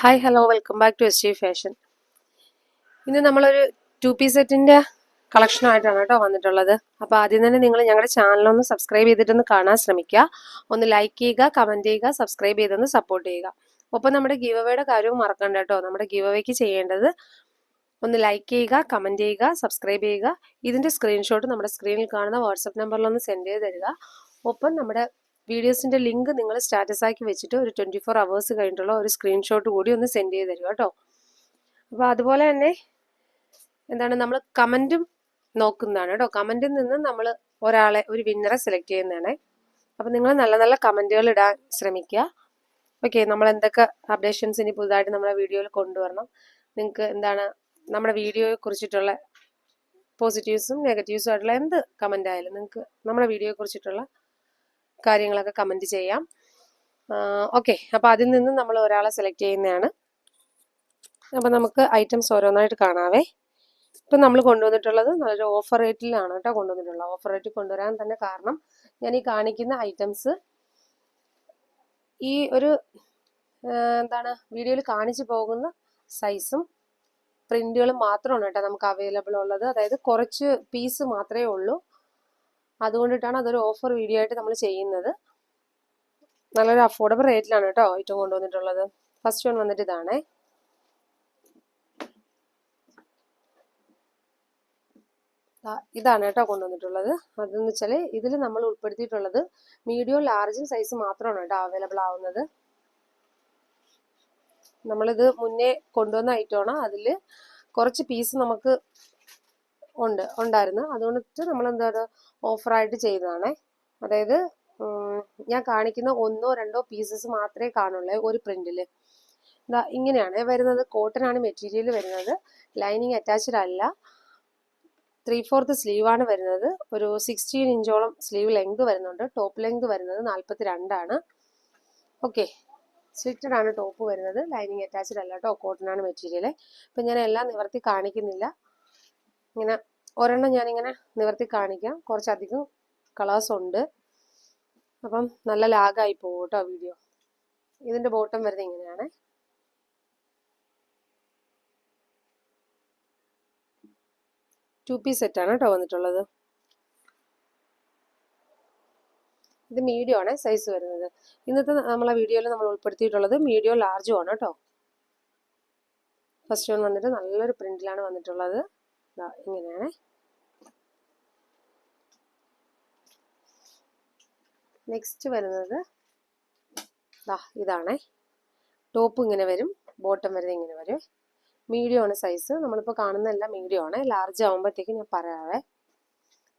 Hi hello welcome back to S G fashion ഇന്ന് നമ്മളൊരു to piece സെറ്റിന്റെ കളക്ഷനായിട്ടാണ് കേട്ടോ വന്നിട്ടുള്ളത്. അപ്പോൾ ആദ്യം തന്നെ നിങ്ങൾ ഞങ്ങളുടെ ചാനലൊന്ന് സബ്സ്ക്രൈബ് ചെയ്തിട്ടൊന്ന് കാണാൻ ശ്രമിക്കുക. ഒന്ന് ലൈക്ക് ചെയ്യുക കമന്റ് ചെയ്യുക സബ്സ്ക്രൈബ് ചെയ്തൊന്ന് സപ്പോർട്ട് ചെയ്യുക. ഒപ്പം നമ്മുടെ ഗീവ് അവയുടെ കാര്യവും മറക്കണ്ട കേട്ടോ. നമ്മുടെ ഗീവ് അവയ്ക്ക് ചെയ്യേണ്ടത് ഒന്ന് ലൈക്ക് ചെയ്യുക കമന്റ് ചെയ്യുക സബ്സ്ക്രൈബ് ചെയ്യുക. ഇതിന്റെ സ്ക്രീൻഷോട്ട് നമ്മുടെ സ്ക്രീനിൽ കാണുന്ന വാട്സപ്പ് നമ്പറിലൊന്ന് സെൻഡ് ചെയ്ത് തരിക. ഒപ്പം നമ്മുടെ വീഡിയോസിന്റെ ലിങ്ക് നിങ്ങൾ സ്റ്റാറ്റസ് ആക്കി വെച്ചിട്ട് ഒരു ട്വന്റി ഫോർ അവേഴ്സ് കഴിഞ്ഞിട്ടുള്ള ഒരു സ്ക്രീൻഷോട്ട് കൂടി ഒന്ന് സെൻഡ് ചെയ്ത് തരിക കേട്ടോ. അപ്പോൾ അതുപോലെ തന്നെ എന്താണ് നമ്മൾ കമന്റും നോക്കുന്നതാണ് കേട്ടോ. കമന്റിൽ നിന്ന് നമ്മൾ ഒരാളെ ഒരു വിന്നറെ സെലക്ട് ചെയ്യുന്നതാണ്. അപ്പോൾ നിങ്ങൾ നല്ല നല്ല കമന്റുകൾ ഇടാൻ ശ്രമിക്കുക. ഓക്കെ നമ്മൾ എന്തൊക്കെ അപ്ഡേഷൻസ് ഇനി പുതുതായിട്ട് നമ്മുടെ വീഡിയോയിൽ കൊണ്ടുവരണം. നിങ്ങൾക്ക് എന്താണ് നമ്മുടെ വീഡിയോയെ കുറിച്ചിട്ടുള്ള പോസിറ്റീവ്സും നെഗറ്റീവ്സും ആയിട്ടുള്ള എന്ത് കമന്റ് ആയാലും നിങ്ങൾക്ക് നമ്മുടെ വീഡിയോയെ കുറിച്ചിട്ടുള്ള കാര്യങ്ങളൊക്കെ കമന്റ് ചെയ്യാം. ഓക്കെ അപ്പോൾ അതിൽ നിന്ന് നമ്മൾ ഒരാളെ സെലക്ട് ചെയ്യുന്നതാണ്. അപ്പോൾ നമുക്ക് ഐറ്റംസ് ഓരോന്നായിട്ട് കാണാവേ. ഇപ്പം നമ്മൾ കൊണ്ടുവന്നിട്ടുള്ളത് നല്ലൊരു ഓഫർ റേറ്റിലാണ് കേട്ടോ കൊണ്ടുവന്നിട്ടുള്ളത്. ഓഫർ റേറ്റിൽ കൊണ്ടുവരാൻ തന്നെ കാരണം ഞാൻ ഈ കാണിക്കുന്ന ഐറ്റംസ് ഈ ഒരു എന്താണ് വീഡിയോയിൽ കാണിച്ചു പോകുന്ന സൈസും പ്രിന്റുകളും മാത്രമാണ് കേട്ടോ നമുക്ക് അവൈലബിൾ ഉള്ളത്. അതായത് കുറച്ച് പീസ് മാത്രമേ ഉള്ളൂ. അതുകൊണ്ടിട്ടാണ് അതൊരു ഓഫർ വീഡിയോ ആയിട്ട് നമ്മൾ ചെയ്യുന്നത്. നല്ലൊരു അഫോർഡബിൾ റേറ്റിലാണ് കേട്ടോ ഏറ്റവും കൊണ്ടുവന്നിട്ടുള്ളത്. ഫസ്റ്റ് വൺ വന്നിട്ട് ഇതാണേ. ഇതാണ് കേട്ടോ കൊണ്ടുവന്നിട്ടുള്ളത്. അതെന്ന് വെച്ചാൽ ഇതിൽ നമ്മൾ ഉൾപ്പെടുത്തിയിട്ടുള്ളത് മീഡിയം ലാർജും സൈസ് മാത്രമാണ് കേട്ടോ അവൈലബിൾ ആവുന്നത്. നമ്മളിത് മുന്നേ കൊണ്ടുവന്ന ഐറ്റമാണ് അതിൽ കുറച്ച് പീസ് നമുക്ക് ഉണ്ട് ഉണ്ടായിരുന്നു. അതുകൊണ്ട് നമ്മൾ എന്താ ഓഫറായിട്ട് ചെയ്തതാണേ. അതായത് ഞാൻ കാണിക്കുന്ന ഒന്നോ രണ്ടോ പീസസ് മാത്രമേ കാണുള്ളൂ ഒരു പ്രിന്റിൽ ഇതാ ഇങ്ങനെയാണ് വരുന്നത്. കോട്ടൺ ആണ് മെറ്റീരിയൽ വരുന്നത്. ലൈനിങ് അറ്റാച്ച്ഡ് അല്ല. ത്രീ ഫോർത്ത് സ്ലീവ് ആണ് വരുന്നത്. ഒരു സിക്സ്റ്റീൻ ഇഞ്ചോളം സ്ലീവ് ലെങ്ത് വരുന്നുണ്ട്. ടോപ്പ് ലെങ്ത് വരുന്നത് നാൽപ്പത്തി രണ്ടാണ് ഓക്കെ സ്ലിറ്റഡ് ആണ് ടോപ്പ് വരുന്നത്. ലൈനിങ് അറ്റാച്ച്ഡ് അല്ല കേട്ടോ. കോട്ടൺ ആണ് മെറ്റീരിയൽ ഇപ്പം ഞാൻ എല്ലാം നിവർത്തി കാണിക്കുന്നില്ല. ഇങ്ങനെ ഒരെണ്ണം ഞാനിങ്ങനെ നിവർത്തി കാണിക്കാം. കുറച്ചധികം കളേഴ്സ് ഉണ്ട്. അപ്പം നല്ല ലാഗായി പോകും കേട്ടോ വീഡിയോ ഇതിന്റെ ബോട്ടം വരുന്നത് ഇങ്ങനെയാണ്. ടു പീസ് സെറ്റാണ് കേട്ടോ വന്നിട്ടുള്ളത്. ഇത് മീഡിയം ആണ് സൈസ് വരുന്നത്. ഇന്നത്തെ നമ്മളെ വീഡിയോയിൽ നമ്മൾ ഉൾപ്പെടുത്തിയിട്ടുള്ളത് മീഡിയം ലാർജും ആണ് കേട്ടോ. ഫസ്റ്റ് വൺ വന്നിട്ട് നല്ലൊരു പ്രിന്റിലാണ് വന്നിട്ടുള്ളത്. ഇങ്ങനെയാണ് നെക്സ്റ്റ് വരുന്നത് ഇതാണേ. ടോപ്പ് ഇങ്ങനെ വരും ബോട്ടം വരുന്നത് ഇങ്ങനെ വരും. മീഡിയം ആണ് സൈസ് നമ്മളിപ്പോൾ കാണുന്നതെല്ലാം മീഡിയം ആണ്. ലാർജ് ആകുമ്പോഴത്തേക്കും ഞാൻ പറയാവേ.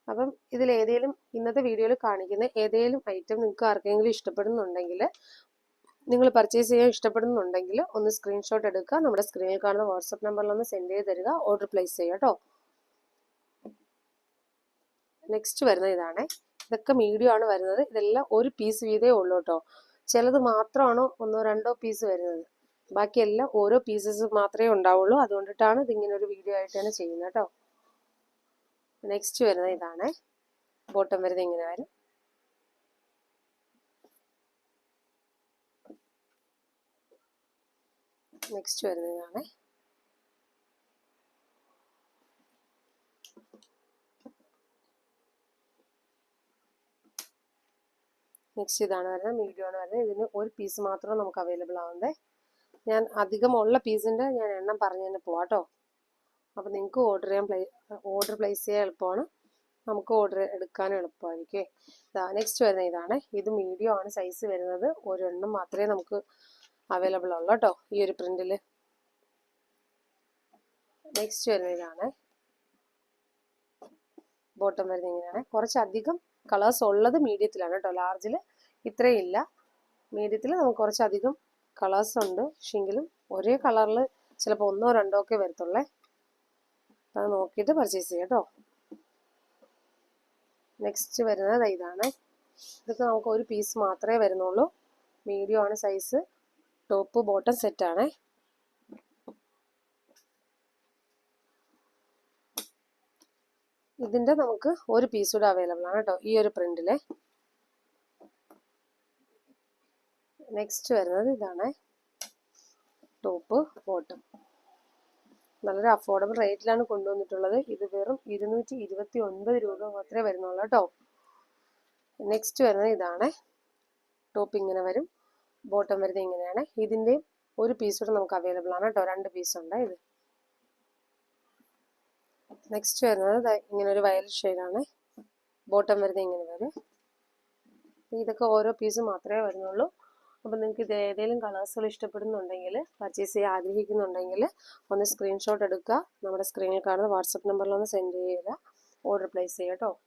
അപ്പം ഇതിൽ ഏതെങ്കിലും ഇന്നത്തെ വീഡിയോയിൽ കാണിക്കുന്ന ഏതെങ്കിലും ഐറ്റം നിങ്ങൾക്ക് ആർക്കെങ്കിലും ഇഷ്ടപ്പെടുന്നുണ്ടെങ്കിൽ നിങ്ങൾ പർച്ചേസ് ചെയ്യാൻ ഇഷ്ടപ്പെടുന്നുണ്ടെങ്കിൽ ഒന്ന് സ്ക്രീൻഷോട്ട് എടുക്കുക. നമ്മുടെ സ്ക്രീനിൽ കാണുന്ന വാട്സപ്പ് നമ്പറിൽ ഒന്ന് സെൻഡ് ചെയ്ത് തരിക. ഓർഡർ പ്ലേസ് ചെയ്യുക കേട്ടോ നെക്സ്റ്റ് വരുന്നത് ഇതാണ്. ഇതൊക്കെ മീഡിയം ആണ് വരുന്നത്. ഇതെല്ലാം ഒരു പീസ് വീതേ ഉള്ളൂ കേട്ടോ ചിലത് മാത്രമാണ് ഒന്നോ രണ്ടോ പീസ് വരുന്നത്. ബാക്കിയെല്ലാം ഓരോ പീസസ് മാത്രമേ ഉണ്ടാവുള്ളൂ. അതുകൊണ്ടിട്ടാണ് ഇതിങ്ങനെ ഒരു വീഡിയോ ആയിട്ടാണ് ചെയ്യുന്നത് കേട്ടോ നെക്സ്റ്റ് വരുന്നത് ഇതാണ്. ബോട്ടം വരുന്നത് ഇങ്ങനെ വരും. നെക്സ്റ്റ് വരുന്നതാണ്. നെക്സ്റ്റ് ഇതാണ് വരുന്നത് മീഡിയം ആണ് വരുന്നത്. ഇതിന് ഒരു പീസ് മാത്രം നമുക്ക് അവൈലബിൾ ആവുന്നത്. ഞാൻ അധികം ഉള്ള പീസിന്റെ ഞാൻ എണ്ണം പറഞ്ഞു തന്നെ പോവാം കേട്ടോ. അപ്പോൾ നിങ്ങൾക്ക് ഓർഡർ ചെയ്യാൻ പ്ലേ ഓർഡർ പ്ലേസ് ചെയ്യാൻ എളുപ്പമാണ്. നമുക്ക് ഓർഡർ എടുക്കാനും എളുപ്പമായിരിക്കും. നെക്സ്റ്റ് വരുന്നത് ഇതാണ്. ഇത് മീഡിയം ആണ് സൈസ് വരുന്നത്. ഒരെണ്ണം മാത്രമേ നമുക്ക് അവൈലബിൾ ഉള്ളു കേട്ടോ ഈ ഒരു പ്രിന്റിൽ നെക്സ്റ്റ് ഇതാണ് ബോട്ടം വരുന്നത് ഇങ്ങനെയാണ്. കുറച്ചധികം കളേഴ്സ് ഉള്ളത് മീഡിയത്തിലാണ് കേട്ടോ. ലാർജിൽ ഇത്രയും ഇല്ല. മീഡിയത്തിൽ നമുക്ക് കുറച്ചധികം കളേഴ്സ് ഉണ്ട്. പക്ഷെങ്കിലും ഒരേ കളറിൽ ചിലപ്പോൾ ഒന്നോ രണ്ടോ ഒക്കെ വരത്തുള്ളേ. അത് നോക്കിയിട്ട് പർച്ചേസ് ചെയ്യാം കേട്ടോ. നെക്സ്റ്റ് വരുന്നത് ഇതാണ്. ഇതൊക്കെ നമുക്ക് ഒരു പീസ് മാത്രമേ വരുന്നുള്ളൂ. മീഡിയം ആണ് സൈസ് ടോപ്പ് ബോട്ടം സെറ്റ് ആണ്. ഇതിന്റെ നമുക്ക് ഒരു പീസ് കൂടെ അവൈലബിൾ ആണ് കേട്ടോ ഈ ഒരു പ്രിന്റിലെ നെക്സ്റ്റ് വരുന്നത് ഇതാണ് ടോപ്പ് ബോട്ടം നല്ലൊരു അഫോർഡബിൾ റേറ്റിലാണ് കൊണ്ടുവന്നിട്ടുള്ളത്. ഇത് വെറും ഇരുന്നൂറ്റി ഇരുപത്തി ഒൻപത് രൂപ മാത്രമേ വരുന്നുള്ളൂ കേട്ടോ. നെക്സ്റ്റ് വരുന്നത് ഇതാണ് ടോപ്പ് ഇങ്ങനെ വരും. ബോട്ടം വരുന്നത് ഇങ്ങനെയാണ്. ഇതിന്റെ ഒരു പീസ് കൂടെ നമുക്ക് അവൈലബിൾ ആണ് കേട്ടോ. രണ്ട് പീസ് ഉണ്ട് ഇത്. നെക്സ്റ്റ് വരുന്നത് ഇങ്ങനെ ഒരു വയലറ്റ് ഷെയ്ഡാണ് ബോട്ടം വരുന്നത് ഇങ്ങനെ വരും. ഇതൊക്കെ ഓരോ പീസ് മാത്രമേ വരുന്നുള്ളൂ. അപ്പം നിങ്ങൾക്ക് ഇത് ഏതെങ്കിലും കളേഴ്സുകൾ ഇഷ്ടപ്പെടുന്നുണ്ടെങ്കിൽ പർച്ചേസ് ചെയ്യാൻ ആഗ്രഹിക്കുന്നുണ്ടെങ്കിൽ ഒന്ന് സ്ക്രീൻഷോട്ട് എടുക്കുക. നമ്മുടെ സ്ക്രീനിൽ കാണുന്ന വാട്സപ്പ് നമ്പറിൽ ഒന്ന് സെൻഡ് ചെയ്യുക. ഓർഡർ പ്ലേസ് ചെയ്യുക കേട്ടോ.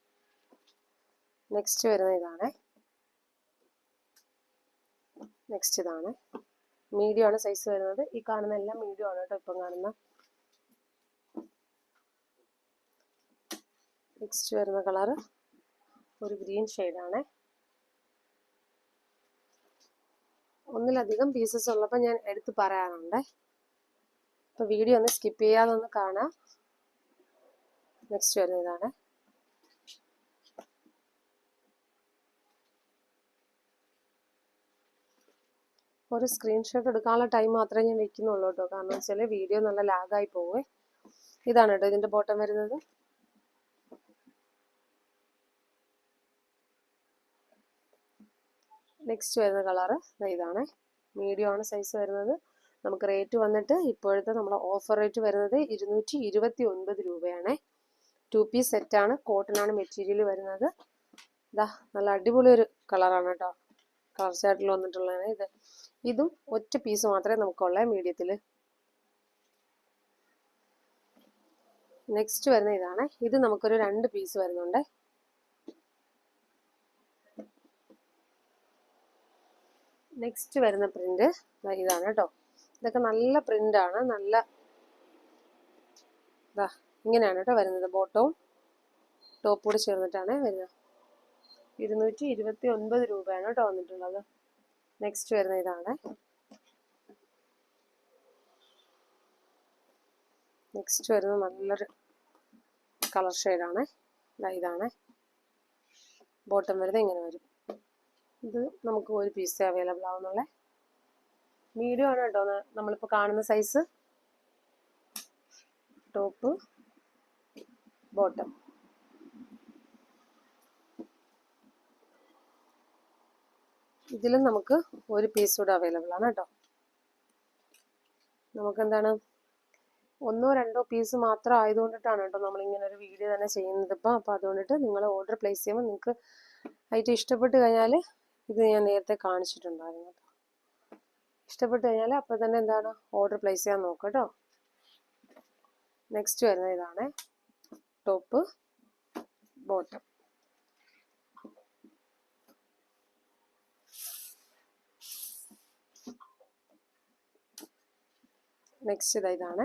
നെക്സ്റ്റ് വരുന്ന ഇതാണ്. നെക്സ്റ്റ് ഇതാണ്. മീഡിയം ആണ് സൈസ് വരുന്നത്. ഈ കാണുന്ന എല്ലാം മീഡിയം ആണ് കേട്ടോ ഇപ്പം കാണുന്ന. നെക്സ്റ്റ് വരുന്ന കളറ് ഒരു ഗ്രീൻ ഷെയ്ഡാണ് ഒന്നിലധികം പീസസ് ഉള്ളപ്പോൾ ഞാൻ എടുത്ത് പറയാറുണ്ട്. അപ്പോൾ വീഡിയോ ഒന്ന് സ്കിപ്പ് ചെയ്യാതെ ഒന്ന് കാണാം. നെക്സ്റ്റ് വരുന്ന ഇതാണ് ഒരു സ്ക്രീൻഷോട്ട് എടുക്കാനുള്ള ടൈം മാത്രമേ ഞാൻ വെക്കുന്നുള്ളൂ കേട്ടോ. കാരണം വെച്ചാൽ വീഡിയോ നല്ല ലാഗായി പോവേ. ഇതാണ് കേട്ടോ ഇതിന്റെ ബോട്ടം വരുന്നത്. നെക്സ്റ്റ് വരുന്ന കളറ് ഇതാണ്. മീഡിയം ആണ് സൈസ് വരുന്നത്. നമുക്ക് റേറ്റ് വന്നിട്ട് ഇപ്പോഴത്തെ നമ്മുടെ ഓഫർ റേറ്റ് വരുന്നത് ഇരുന്നൂറ്റി ഇരുപത്തി ഒൻപത് രൂപയാണ് ടു പീസ് സെറ്റാണ് കോട്ടനാണ് മെറ്റീരിയൽ വരുന്നത്. ഇതാ നല്ല അടിപൊളി ഒരു കളറാണ് കേട്ടോ. കളർ ചാർട്ടിൽ വന്നിട്ടുള്ളതാണ് ഇത്. ഇതും ഒറ്റ പീസ് മാത്രമേ നമുക്കുള്ള മീഡിയത്തിൽ നെക്സ്റ്റ് വരുന്ന ഇതാണ്. ഇത് നമുക്കൊരു രണ്ട് പീസ് വരുന്നുണ്ട്. നെക്സ്റ്റ് വരുന്ന പ്രിന്റ് ഇതാണ് കേട്ടോ ഇതൊക്കെ നല്ല പ്രിന്റാണ് നല്ല ഇതാ ഇങ്ങനെയാണ് കേട്ടോ വരുന്നത്. ബോട്ടവും ടോപ്പോട് ചേർന്നിട്ടാണ് വരുന്നത് ഇരുന്നൂറ്റി ഇരുപത്തി ഒൻപത് രൂപയാണ് കേട്ടോ വന്നിട്ടുള്ളത്. നെക്സ്റ്റ് വരുന്ന ഇതാണ്. നെക്സ്റ്റ് വരുന്നത് നല്ലൊരു കളർ ഷെയ്ഡാണ് ഇതാണ്. ബോട്ടം വരുന്നത് ഇങ്ങനെ വരും. ഇത് നമുക്ക് ഒരു പീസ് അവൈലബിൾ ആവുന്നുള്ള മീഡിയം ആണ് കേട്ടോ. നമ്മളിപ്പോൾ കാണുന്ന സൈസ് ടോപ്പ് ബോട്ടം ഇതിലും നമുക്ക് ഒരു പീസ് കൂടെ അവൈലബിൾ ആണ് കേട്ടോ. നമുക്ക് എന്താണ് ഒന്നോ രണ്ടോ പീസ് മാത്രം ആയതുകൊണ്ടിട്ടാണ് കേട്ടോ നമ്മൾ ഇങ്ങനെ ഒരു വീഡിയോ തന്നെ ചെയ്യുന്നത് ഇപ്പം. അപ്പോൾ അതുകൊണ്ടിട്ട് നിങ്ങൾ ഓർഡർ പ്ലേസ് ചെയ്യുമ്പോൾ നിങ്ങൾക്ക് ഐറ്റം ഇഷ്ടപ്പെട്ട് കഴിഞ്ഞാൽ ഇത് ഞാൻ നേരത്തെ കാണിച്ചിട്ടുണ്ടായിരുന്നു കേട്ടോ. ഇഷ്ടപ്പെട്ട് കഴിഞ്ഞാൽ അപ്പോൾ തന്നെ എന്താണ്? ഓർഡർ പ്ലേസ് ചെയ്യാൻ നോക്കുക കേട്ടോ. നെക്സ്റ്റ് വരുന്നത് ഇതാണ്. ടോപ്പ് ബോട്ടം നെക്സ്റ്റ് ഇതാ ഇതാണ്.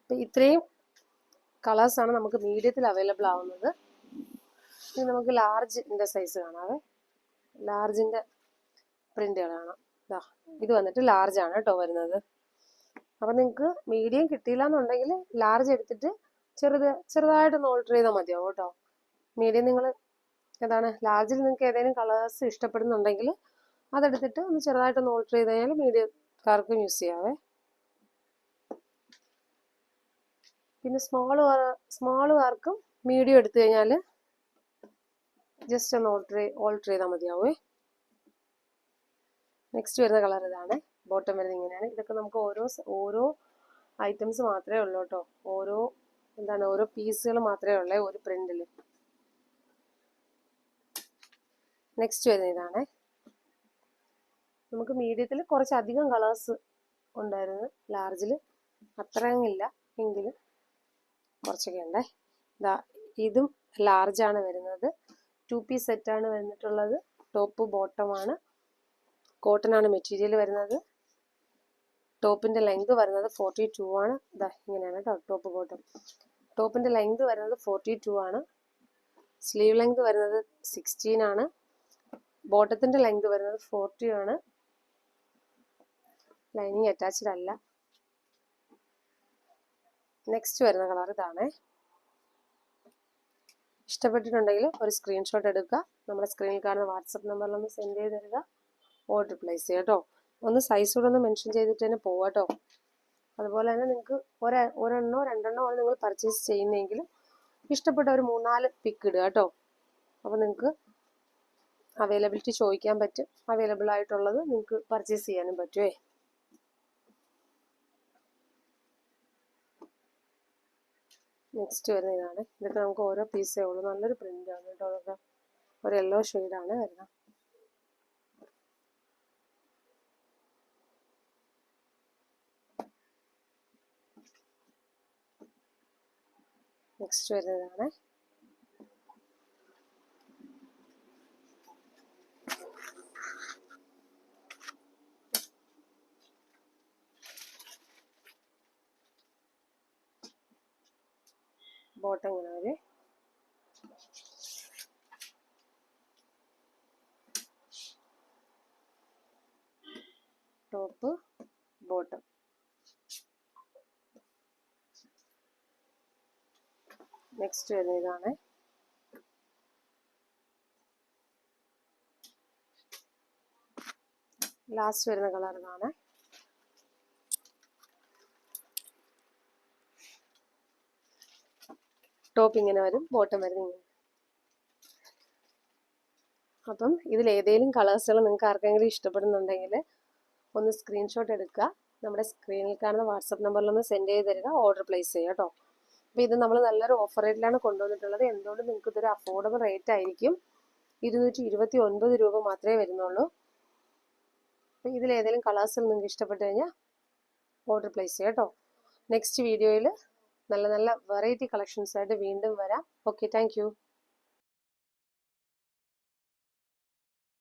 അപ്പം ഇത്രയും കളേഴ്സാണ് നമുക്ക് മീഡിയത്തിൽ അവൈലബിൾ ആവുന്നത്. ഇനി നമുക്ക് ലാർജിന്റെ സൈസ് കാണാവേ. ലാർജിന്റെ പ്രിന്റുകൾ കാണാം. ഇതാ ഇത് വന്നിട്ട് ലാർജ് ആണ് കേട്ടോ വരുന്നത്. അപ്പം നിങ്ങൾക്ക് മീഡിയം കിട്ടിയില്ല എന്നുണ്ടെങ്കിൽ ലാർജ് എടുത്തിട്ട് ചെറുത് ചെറുതായിട്ടൊന്ന് ഓൾട്ടർ ചെയ്താൽ മതിയാവും കേട്ടോ. മീഡിയം നിങ്ങൾ എന്താണ് ലാർജിൽ നിങ്ങൾക്ക് ഏതെങ്കിലും കളേഴ്സ് ഇഷ്ടപ്പെടുന്നുണ്ടെങ്കിൽ അതെടുത്തിട്ട് ഒന്ന് ചെറുതായിട്ടൊന്ന് ഓൾട്ടർ ചെയ്ത് കഴിഞ്ഞാൽ മീഡിയക്കാർക്കും യൂസ് ചെയ്യാവേ. പിന്നെ സ്മോൾ സ്മോളുകാർക്കും മീഡിയം എടുത്തു കഴിഞ്ഞാൽ ജസ്റ്റ് ഒന്ന് ഓൾട്ടർ ഓൾട്ടർ ചെയ്താൽ മതിയാവേ. നെക്സ്റ്റ് വരുന്ന കളർ ഇതാണ്. ബോട്ടം വരുന്നത് ഇങ്ങനെയാണ്. ഇതൊക്കെ നമുക്ക് ഓരോ ഓരോ ഐറ്റംസ് മാത്രമേ ഉള്ളൂ കേട്ടോ ഓരോ എന്താണ് ഓരോ പീസുകൾ മാത്രമേ ഉള്ളേ ഒരു പ്രിന്റിൽ നെക്സ്റ്റ് വരുന്ന ഇതാണ്. നമുക്ക് മീഡിയത്തിൽ കുറച്ചധികം കളേഴ്സ് ഉണ്ടായിരുന്നു. ലാർജിൽ അത്രയങ്ങില്ല എങ്കിലും കുറച്ചൊക്കെ ഉണ്ടേ. ഇതാ ഇതും ലാർജാണ് വരുന്നത്. ടു പീസ് സെറ്റാണ് വന്നിട്ടുള്ളത്. ടോപ്പ് ബോട്ടമാണ് കോട്ടൺ ആണ് മെറ്റീരിയൽ വരുന്നത്. ടോപ്പിന്റെ ലെങ്ത് വരുന്നത് ഫോർട്ടി ടു ആണ്. ഇതാ ഇങ്ങനെയാണ് കേട്ടോ ടോപ്പ് ബോട്ടം ടോപ്പിന്റെ ലെങ്ത് വരുന്നത് ഫോർട്ടി ടു ആണ്. സ്ലീവ് ലെങ്ത് വരുന്നത് സിക്സ്റ്റീൻ ആണ്. ബോട്ടത്തിന്റെ ലെങ്ത് വരുന്നത് ഫോർട്ടി ആണ്. ലൈനിങ് അറ്റാച്ച്ഡ് അല്ല. നെക്സ്റ്റ് വരുന്ന കളർ ഇതാണ്. ഇഷ്ടപ്പെട്ടിട്ടുണ്ടെങ്കിൽ ഒരു സ്ക്രീൻഷോട്ട് എടുക്കുക. നമ്മുടെ സ്ക്രീനിൽ കാണുന്ന വാട്സപ്പ് നമ്പറിൽ ഒന്ന് സെൻഡ് ചെയ്ത് തരിക. ഓർഡർ പ്ലേസ് ചെയ്യുക കേട്ടോ. ഒന്ന് സൈസ് കൂടെ ഒന്ന് മെൻഷൻ ചെയ്തിട്ട് തന്നെ പോവാട്ടോ അതുപോലെ തന്നെ നിങ്ങൾക്ക് ഒരെ ഒരെണ്ണോ രണ്ടെണ്ണോ ആണ് നിങ്ങൾ പർച്ചേസ് ചെയ്യുന്നതെങ്കിൽ ഇഷ്ടപ്പെട്ട ഒരു മൂന്നാൽ പിക്ക് ഇടുക കേട്ടോ. അപ്പോൾ നിങ്ങൾക്ക് അവൈലബിലിറ്റി ചോദിക്കാൻ പറ്റും. അവൈലബിൾ ആയിട്ടുള്ളത് നിങ്ങൾക്ക് പർച്ചേസ് ചെയ്യാനും പറ്റുമേ നെക്സ്റ്റ് വരുന്ന ഇതാണ്. ഇതൊക്കെ നമുക്ക് ഓരോ പീസേ ഉള്ളൂ. നല്ലൊരു പ്രിന്റ് ആണ് കേട്ടോ അതൊക്കെ. ഒരു യെല്ലോ ആണ് വരുന്നത്. നെക്സ്റ്റ് വരുന്നതാണ്. ബോട്ടം ഇങ്ങനെ വരെ ടോപ്പ് ബോട്ടം. നെക്സ്റ്റ് വരുന്ന ഇതാണ്. ലാസ്റ്റ് വരുന്ന കളർ ഇതാണ്. ടോപ്പ് ഇങ്ങനെ വരും ബോട്ടം വരും ഇങ്ങനെ അപ്പം ഇതിൽ ഏതെങ്കിലും കളേഴ്സുകൾ നിങ്ങൾക്ക് ആർക്കെങ്കിലും ഇഷ്ടപ്പെടുന്നുണ്ടെങ്കിൽ ഒന്ന് സ്ക്രീൻഷോട്ട് എടുക്കുക. നമ്മുടെ സ്ക്രീനിൽ കാണുന്ന വാട്സപ്പ് നമ്പറിൽ ഒന്ന് സെൻഡ് ചെയ്ത് തരിക. ഓർഡർ പ്ലേസ് ചെയ്യുക കേട്ടോ. അപ്പോൾ ഇത് നമ്മൾ നല്ലൊരു ഓഫർ റേറ്റിലാണ് കൊണ്ടുവന്നിട്ടുള്ളത്. എന്തുകൊണ്ട് നിങ്ങൾക്ക് ഇതൊരു അഫോർഡബിൾ റേറ്റ് ആയിരിക്കും? ഇരുന്നൂറ്റി ഇരുപത്തി ഒൻപത് രൂപ മാത്രമേ വരുന്നുള്ളൂ. അപ്പോൾ ഇതിൽ ഏതെങ്കിലും കളേഴ്സിൽ നിങ്ങൾക്ക് ഇഷ്ടപ്പെട്ട് കഴിഞ്ഞാൽ ഓർഡർ പ്ലേസ് ചെയ്യാം കേട്ടോ നെക്സ്റ്റ് വീഡിയോയിൽ നല്ല നല്ല വെറൈറ്റി കളക്ഷൻസ് ആയിട്ട് വീണ്ടും വരാം. Okay thank